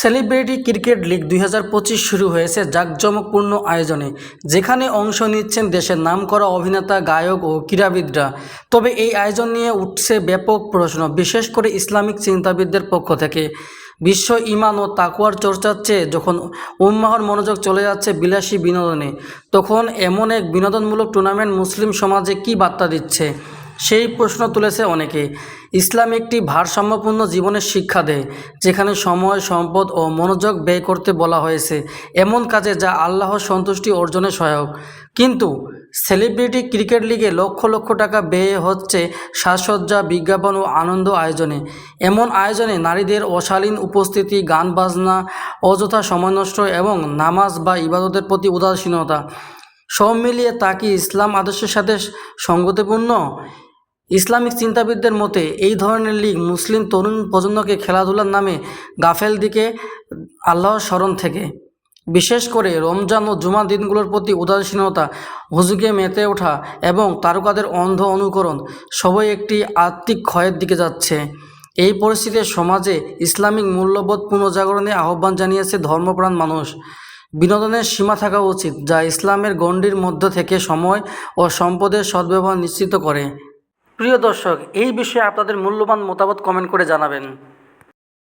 Celebrity cricket league দুই হাজার পঁচিশ শুরু হয়েছে জাঁকজমকপূর্ণ আয়োজনে, যেখানে অংশ নিচ্ছেন দেশের নামকরা অভিনেতা, গায়ক ও ক্রীড়াবিদরা। তবে এই আয়োজন নিয়ে উঠছে ব্যাপক প্রশ্ন, বিশেষ করে ইসলামিক চিন্তাবিদদের পক্ষ থেকে। বিশ্ব ইমান ও তাকুয়ার চর্চার চেয়ে যখন উম্মাহর মনোযোগ চলে যাচ্ছে বিলাসী বিনোদনে, তখন এমন এক বিনোদনমূলক টুর্নামেন্ট মুসলিম সমাজে কী বার্তা দিচ্ছে? সেই প্রশ্ন তুলেছে অনেকে। ইসলাম একটি ভারসাম্যপূর্ণ জীবনের শিক্ষা দেয়, যেখানে সময়, সম্পদ ও মনোযোগ ব্যয় করতে বলা হয়েছে এমন কাজে যা আল্লাহর সন্তুষ্টি অর্জনে সহায়ক। কিন্তু সেলিব্রিটি ক্রিকেট লিগে লক্ষ লক্ষ টাকা ব্যয় হচ্ছে সাজসজ্জা, বিজ্ঞাপন ও আনন্দ আয়োজনে। এমন আয়োজনে নারীদের অশালীন উপস্থিতি, গান বাজনা, অযথা সময় নষ্ট এবং নামাজ বা ইবাদতের প্রতি উদাসীনতা সব মিলিয়ে তা কি ইসলাম আদর্শের সাথে সঙ্গতিপূর্ণ? ইসলামিক চিন্তাবিদদের মতে, এই ধরনের লীগ মুসলিম তরুণ প্রজন্মকে খেলাধুলার নামে গাফেল দিকে আল্লাহর স্মরণ থেকে। বিশেষ করে রমজান ও জুমা দিনগুলোর প্রতি উদাসীনতা, হুজুগে মেতে ওঠা এবং তারকাদের অন্ধ অনুকরণ সবই একটি আত্মিক ক্ষয়ের দিকে যাচ্ছে। এই পরিস্থিতিতে সমাজে ইসলামিক মূল্যবোধ পুনর্জাগরণে আহ্বান জানিয়েছে ধর্মপ্রাণ মানুষ। বিনোদনের সীমা থাকা উচিত, যা ইসলামের গণ্ডির মধ্য থেকে সময় ও সম্পদের সদ্ব্যবহার নিশ্চিত করে। প্রিয় দর্শক এই বিষয়ে আপনাদের মূল্যবান মতামত কমেন্ট করে জানাবেন।